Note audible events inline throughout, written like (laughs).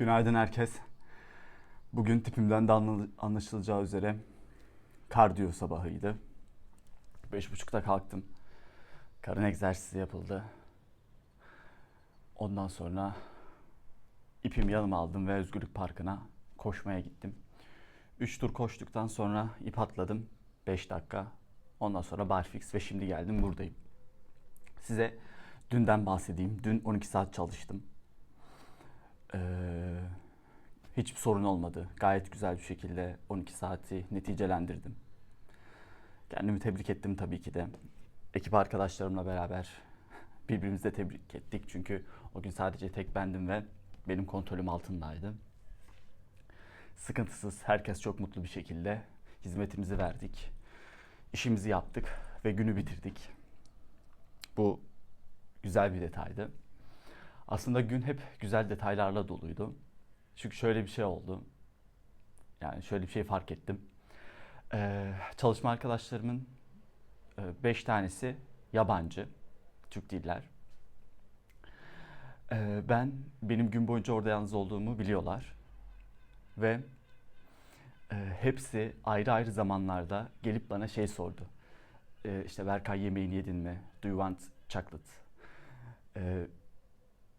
Günaydın herkes. Bugün tipimden de anla- anlaşılacağı üzere kardiyo sabahıydı. Beş buçukta kalktım. Karın egzersizi yapıldı. Ondan sonra ipimi yanıma aldım ve Özgürlük Parkı'na koşmaya gittim. Üç tur koştuktan sonra ip atladım. Beş dakika. Ondan sonra barfix ve şimdi geldim buradayım. Size dünden bahsedeyim. Dün 12 saat çalıştım. Ee, hiçbir sorun olmadı. Gayet güzel bir şekilde 12 saati neticelendirdim. Kendimi tebrik ettim tabii ki de. Ekip arkadaşlarımla beraber birbirimizi de tebrik ettik. Çünkü o gün sadece tek bendim ve benim kontrolüm altındaydı. Sıkıntısız, herkes çok mutlu bir şekilde hizmetimizi verdik. İşimizi yaptık ve günü bitirdik. Bu güzel bir detaydı. Aslında gün hep güzel detaylarla doluydu. Çünkü şöyle bir şey oldu. Yani şöyle bir şey fark ettim. Ee, çalışma arkadaşlarımın 5 tanesi yabancı, Türk değiller. Ee, ben benim gün boyunca orada yalnız olduğumu biliyorlar. Ve e, hepsi ayrı ayrı zamanlarda gelip bana şey sordu. Ee, işte Berkay yemeğini yedin mi? Do you want chocolate? Ee,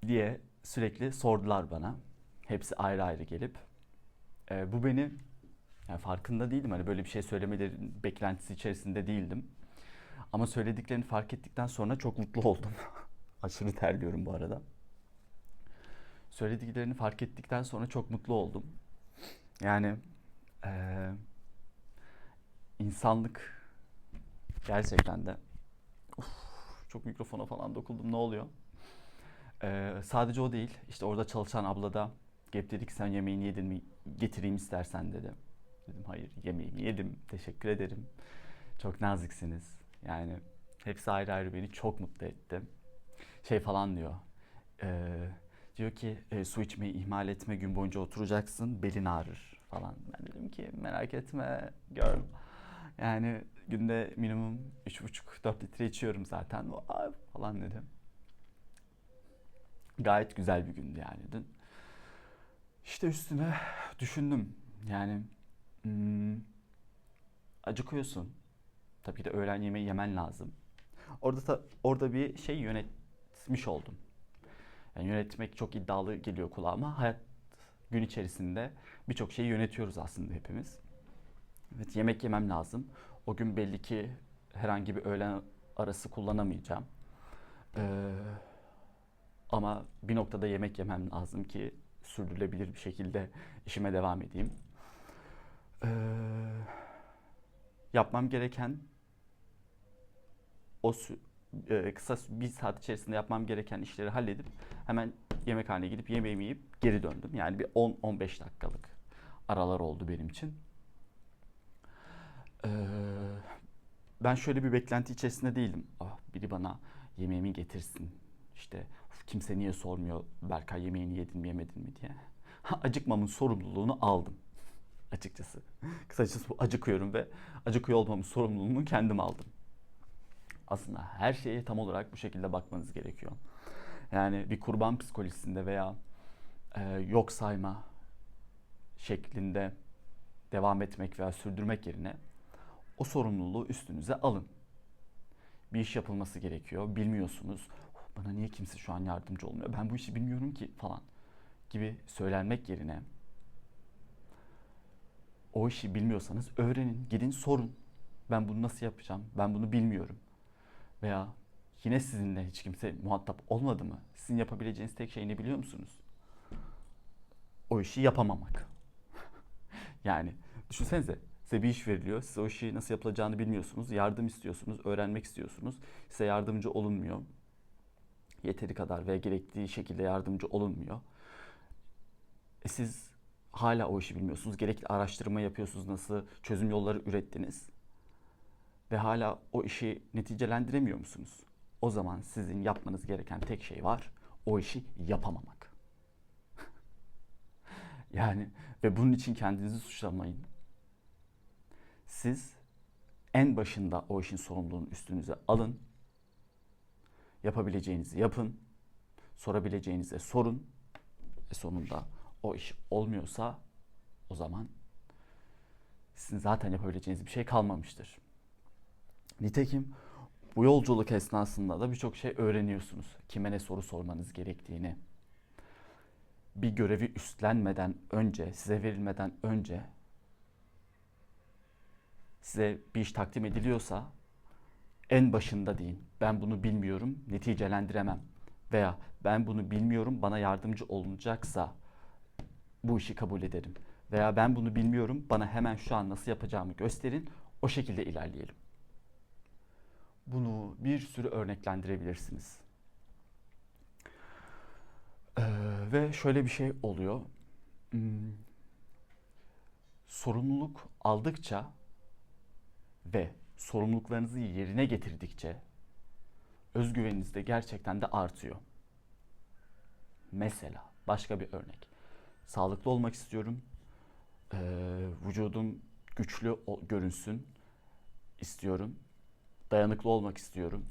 diye sürekli sordular bana. Hepsi ayrı ayrı gelip. Ee, bu beni yani farkında değildim. Hani böyle bir şey söylemeleri beklentisi içerisinde değildim. Ama söylediklerini fark ettikten sonra çok mutlu oldum. (laughs) Aşırı terliyorum bu arada. Söylediklerini fark ettikten sonra çok mutlu oldum. Yani eee, insanlık gerçekten de Uf, çok mikrofona falan dokuldum ne oluyor? Ee, sadece o değil. İşte orada çalışan abla da gelip dedi ki sen yemeğini yedin mi? Getireyim istersen dedi. Dedim hayır yemeğimi yedim. Teşekkür ederim. Çok naziksiniz. Yani hepsi ayrı ayrı beni çok mutlu etti. Şey falan diyor. ee, diyor ki e, su içmeyi ihmal etme gün boyunca oturacaksın belin ağrır falan. Ben dedim ki merak etme girl. Yani günde minimum 3,5-4 litre içiyorum zaten. Vay falan dedim. Gayet güzel bir gündü yani dün. İşte üstüne düşündüm. Yani hmm, acıkıyorsun. Tabii ki de öğlen yemeği yemen lazım. Orada da, orada bir şey yönetmiş oldum. Yani yönetmek çok iddialı geliyor kulağıma. Hayat gün içerisinde birçok şeyi yönetiyoruz aslında hepimiz. Evet yemek yemem lazım. O gün belli ki herhangi bir öğlen arası kullanamayacağım. Ee, ama bir noktada yemek yemem lazım ki sürdürülebilir bir şekilde işime devam edeyim. Ee, yapmam gereken o e, kısa bir saat içerisinde yapmam gereken işleri halledip hemen yemekhaneye gidip yemeğimi yiyip geri döndüm. Yani bir 10-15 dakikalık aralar oldu benim için. Ee, ben şöyle bir beklenti içerisinde değildim. Ah, biri bana yemeğimi getirsin. İşte "Uf, kimse niye sormuyor Berkay yemeğini yedin mi yemedin mi diye. Acıkmamın sorumluluğunu aldım açıkçası. Kısacası bu acıkıyorum ve acıkıyor olmamın sorumluluğunu kendim aldım. Aslında her şeye tam olarak bu şekilde bakmanız gerekiyor. Yani bir kurban psikolojisinde veya e, yok sayma şeklinde devam etmek veya sürdürmek yerine o sorumluluğu üstünüze alın. Bir iş yapılması gerekiyor. Bilmiyorsunuz. Bana niye kimse şu an yardımcı olmuyor? Ben bu işi bilmiyorum ki falan gibi söylenmek yerine o işi bilmiyorsanız öğrenin, gidin sorun. Ben bunu nasıl yapacağım? Ben bunu bilmiyorum. Veya yine sizinle hiç kimse muhatap olmadı mı? Sizin yapabileceğiniz tek şey ne biliyor musunuz? O işi yapamamak. (laughs) yani düşünsenize size bir iş veriliyor. Siz o işi nasıl yapılacağını bilmiyorsunuz. Yardım istiyorsunuz, öğrenmek istiyorsunuz. Size yardımcı olunmuyor. Yeteri kadar ve gerektiği şekilde yardımcı olunmuyor. E siz hala o işi bilmiyorsunuz. Gerekli araştırma yapıyorsunuz. Nasıl çözüm yolları ürettiniz. Ve hala o işi neticelendiremiyor musunuz? O zaman sizin yapmanız gereken tek şey var. O işi yapamamak. (laughs) yani ve bunun için kendinizi suçlamayın. Siz en başında o işin sorumluluğunu üstünüze alın. Yapabileceğinizi yapın. Sorabileceğinize sorun. Ve sonunda o iş olmuyorsa o zaman sizin zaten yapabileceğiniz bir şey kalmamıştır. Nitekim bu yolculuk esnasında da birçok şey öğreniyorsunuz. Kime ne soru sormanız gerektiğini. Bir görevi üstlenmeden önce, size verilmeden önce size bir iş takdim ediliyorsa en başında deyin. Ben bunu bilmiyorum, neticelendiremem. Veya ben bunu bilmiyorum, bana yardımcı olunacaksa bu işi kabul ederim. Veya ben bunu bilmiyorum, bana hemen şu an nasıl yapacağımı gösterin, o şekilde ilerleyelim. Bunu bir sürü örneklendirebilirsiniz. Ee, ve şöyle bir şey oluyor. Hmm, sorumluluk aldıkça ve sorumluluklarınızı yerine getirdikçe özgüveniniz de gerçekten de artıyor. Mesela başka bir örnek. Sağlıklı olmak istiyorum. Ee, vücudum güçlü görünsün istiyorum. Dayanıklı olmak istiyorum.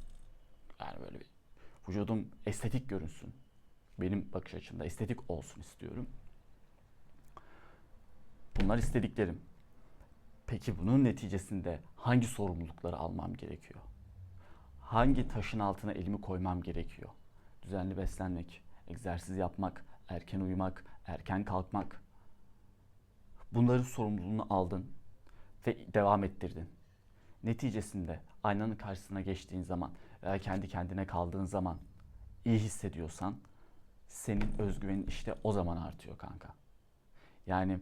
Yani böyle bir vücudum estetik görünsün. Benim bakış açımda estetik olsun istiyorum. Bunlar istediklerim. Peki bunun neticesinde hangi sorumlulukları almam gerekiyor? Hangi taşın altına elimi koymam gerekiyor? Düzenli beslenmek, egzersiz yapmak, erken uyumak, erken kalkmak. Bunların sorumluluğunu aldın ve devam ettirdin. Neticesinde aynanın karşısına geçtiğin zaman veya kendi kendine kaldığın zaman iyi hissediyorsan senin özgüvenin işte o zaman artıyor kanka. Yani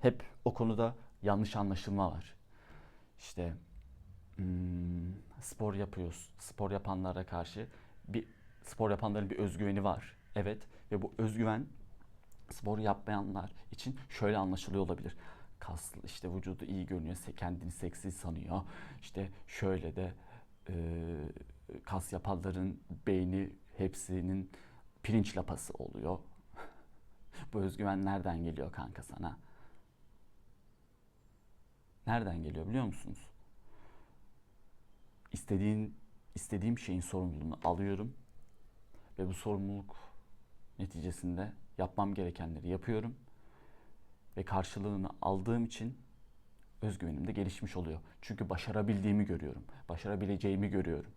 hep o konuda yanlış anlaşılma var. İşte hmm, spor yapıyoruz. Spor yapanlara karşı bir spor yapanların bir özgüveni var. Evet ve bu özgüven spor yapmayanlar için şöyle anlaşılıyor olabilir. Kaslı işte vücudu iyi görünüyor, kendini seksi sanıyor. İşte şöyle de e, kas yapanların beyni hepsinin pirinç lapası oluyor. (laughs) bu özgüven nereden geliyor kanka sana? Nereden geliyor biliyor musunuz? İstediğin istediğim şeyin sorumluluğunu alıyorum ve bu sorumluluk neticesinde yapmam gerekenleri yapıyorum ve karşılığını aldığım için özgüvenim de gelişmiş oluyor. Çünkü başarabildiğimi görüyorum. Başarabileceğimi görüyorum.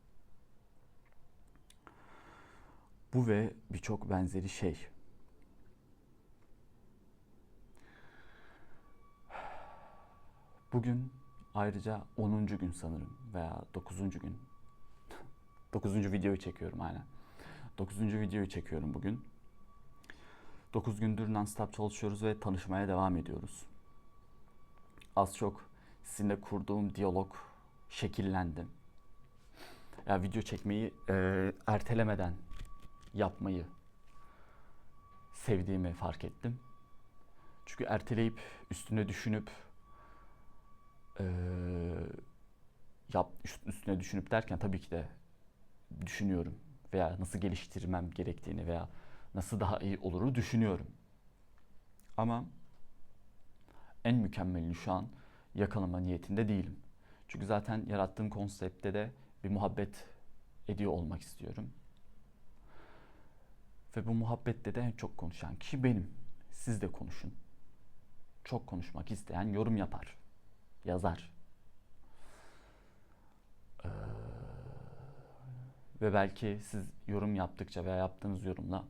Bu ve birçok benzeri şey. Bugün ayrıca 10. gün sanırım veya 9. gün. (laughs) 9. videoyu çekiyorum aynen. 9. videoyu çekiyorum bugün. 9 gündür non-stop çalışıyoruz ve tanışmaya devam ediyoruz. Az çok sizinle kurduğum diyalog şekillendi. Ya video çekmeyi e, ertelemeden yapmayı sevdiğimi fark ettim. Çünkü erteleyip üstüne düşünüp eee, yap üst- üstüne düşünüp derken tabii ki de düşünüyorum veya nasıl geliştirmem gerektiğini veya nasıl daha iyi oluru düşünüyorum. Ama en mükemmelini şu an yakalama niyetinde değilim. Çünkü zaten yarattığım konseptte de bir muhabbet ediyor olmak istiyorum. Ve bu muhabbette de en çok konuşan kişi benim. Siz de konuşun. Çok konuşmak isteyen yorum yapar. Yazar. Ee, ve belki siz yorum yaptıkça veya yaptığınız yorumla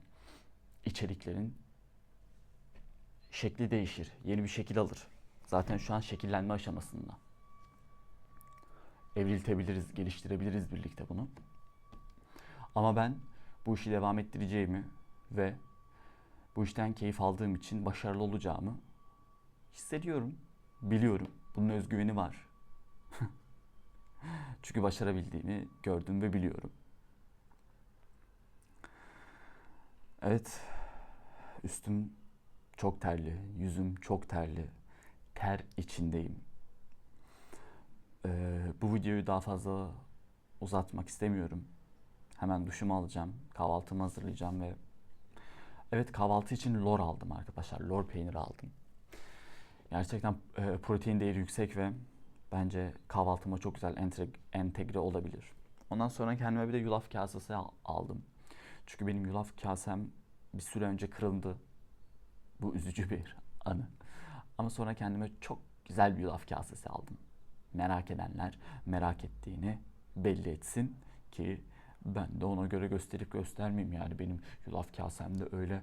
içeriklerin şekli değişir. Yeni bir şekil alır. Zaten şu an şekillenme aşamasında. Evriltebiliriz, geliştirebiliriz birlikte bunu. Ama ben bu işi devam ettireceğimi ve bu işten keyif aldığım için başarılı olacağımı hissediyorum, biliyorum. Bunun özgüveni var. (laughs) Çünkü başarabildiğimi gördüm ve biliyorum. Evet, üstüm çok terli, yüzüm çok terli, ter içindeyim. Ee, bu videoyu daha fazla uzatmak istemiyorum. Hemen duşumu alacağım, kahvaltımı hazırlayacağım ve evet kahvaltı için lor aldım arkadaşlar. Lor peyniri aldım. Gerçekten e, protein değeri yüksek ve bence kahvaltıma çok güzel entegre, olabilir. Ondan sonra kendime bir de yulaf kasesi al- aldım. Çünkü benim yulaf kasem bir süre önce kırıldı. Bu üzücü bir (laughs) anı. Ama sonra kendime çok güzel bir yulaf kasesi aldım. Merak edenler merak ettiğini belli etsin ki ben de ona göre gösterip göstermeyeyim yani benim yulaf kasem de öyle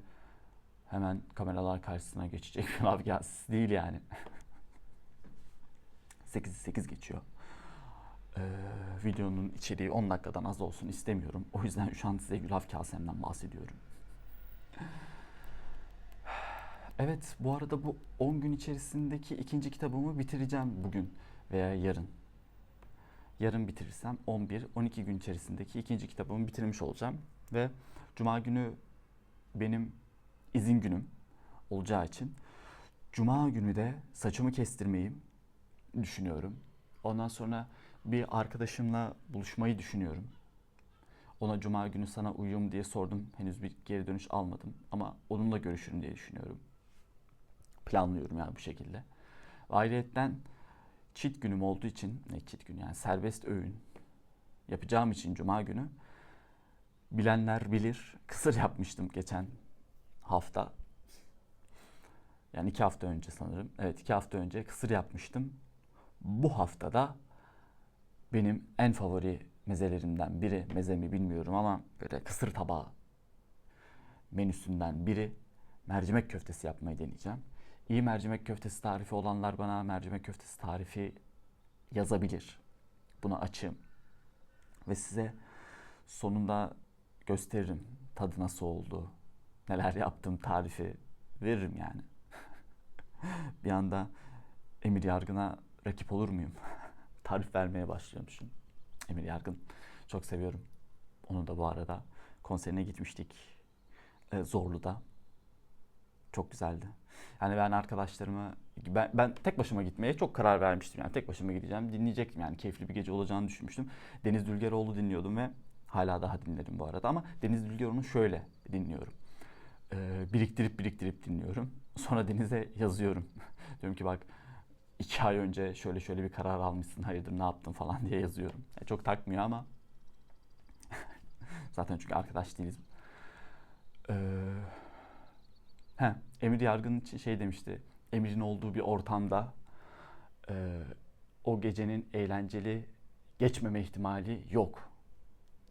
hemen kameralar karşısına geçecek (laughs) bir kasesi değil yani. 8 8 geçiyor. Ee, videonun içeriği 10 dakikadan az olsun istemiyorum. O yüzden şu an size yulaf kasemden bahsediyorum. Evet, bu arada bu 10 gün içerisindeki ikinci kitabımı bitireceğim bugün veya yarın. Yarın bitirirsem 11, 12 gün içerisindeki ikinci kitabımı bitirmiş olacağım. Ve Cuma günü benim izin günüm olacağı için Cuma günü de saçımı kestirmeyi düşünüyorum. Ondan sonra bir arkadaşımla buluşmayı düşünüyorum. Ona cuma günü sana uyuyor mu diye sordum. Henüz bir geri dönüş almadım. Ama onunla görüşürüm diye düşünüyorum. Planlıyorum yani bu şekilde. Ayrıyetten çit günüm olduğu için, ne çit günü yani serbest öğün yapacağım için cuma günü bilenler bilir (laughs) kısır yapmıştım geçen hafta. Yani iki hafta önce sanırım. Evet iki hafta önce kısır yapmıştım. Bu haftada benim en favori mezelerimden biri, meze mi bilmiyorum ama böyle kısır tabağı menüsünden biri mercimek köftesi yapmayı deneyeceğim. İyi mercimek köftesi tarifi olanlar bana mercimek köftesi tarifi yazabilir. Buna açığım. Ve size sonunda gösteririm tadı nasıl oldu, neler yaptım tarifi veririm yani. (laughs) bir anda Emir Yargın'a rakip olur muyum? (laughs) Tarif vermeye başlıyormuşum. Emir Yargın çok seviyorum. Onu da bu arada konserine gitmiştik. Ee, Zorlu'da. Çok güzeldi. Yani ben arkadaşlarımı ben, ben tek başıma gitmeye çok karar vermiştim. Yani tek başıma gideceğim. Dinleyecektim yani keyifli bir gece olacağını düşünmüştüm. Deniz Dülgeroğlu dinliyordum ve hala daha dinlerim bu arada ama Deniz Dülgeroğlu'nu şöyle dinliyorum. Ee, biriktirip biriktirip dinliyorum. Sonra Deniz'e yazıyorum. (laughs) Diyorum ki bak iki ay önce şöyle şöyle bir karar almışsın hayırdır ne yaptın falan diye yazıyorum. Yani çok takmıyor ama (laughs) zaten çünkü arkadaş değiliz. Ee, he, Emir Yargın için şey demişti. Emir'in olduğu bir ortamda e, o gecenin eğlenceli geçmeme ihtimali yok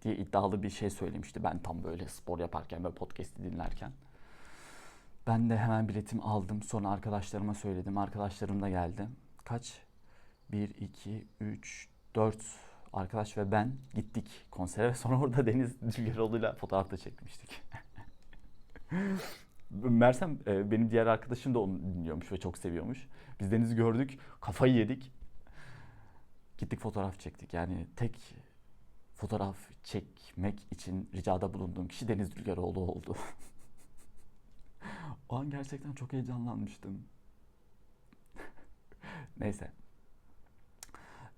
diye iddialı bir şey söylemişti. Ben tam böyle spor yaparken ve podcast'i dinlerken. Ben de hemen biletimi aldım. Sonra arkadaşlarıma söyledim. Arkadaşlarım da geldi. Kaç? 1, 2, 3, 4 arkadaş ve ben gittik konsere ve (laughs) sonra orada Deniz Dülgeroğlu'yla fotoğraf da çekmiştik. (laughs) Mersem e, benim diğer arkadaşım da onu dinliyormuş ve çok seviyormuş. Biz Deniz'i gördük, kafayı yedik. Gittik fotoğraf çektik. Yani tek fotoğraf çekmek için ricada bulunduğum kişi Deniz Dülgeroğlu oldu. (laughs) O an gerçekten çok heyecanlanmıştım. (laughs) Neyse.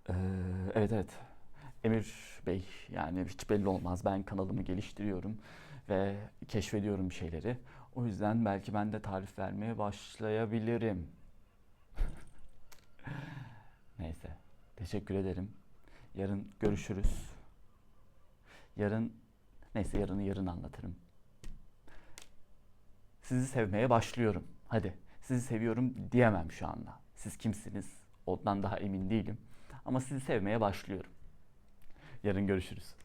Ee, evet evet. Emir Bey yani hiç belli olmaz. Ben kanalımı geliştiriyorum ve keşfediyorum bir şeyleri. O yüzden belki ben de tarif vermeye başlayabilirim. (laughs) Neyse. Teşekkür ederim. Yarın görüşürüz. Yarın neyse yarını yarın anlatırım. Sizi sevmeye başlıyorum. Hadi sizi seviyorum diyemem şu anda. Siz kimsiniz? Ondan daha emin değilim. Ama sizi sevmeye başlıyorum. Yarın görüşürüz.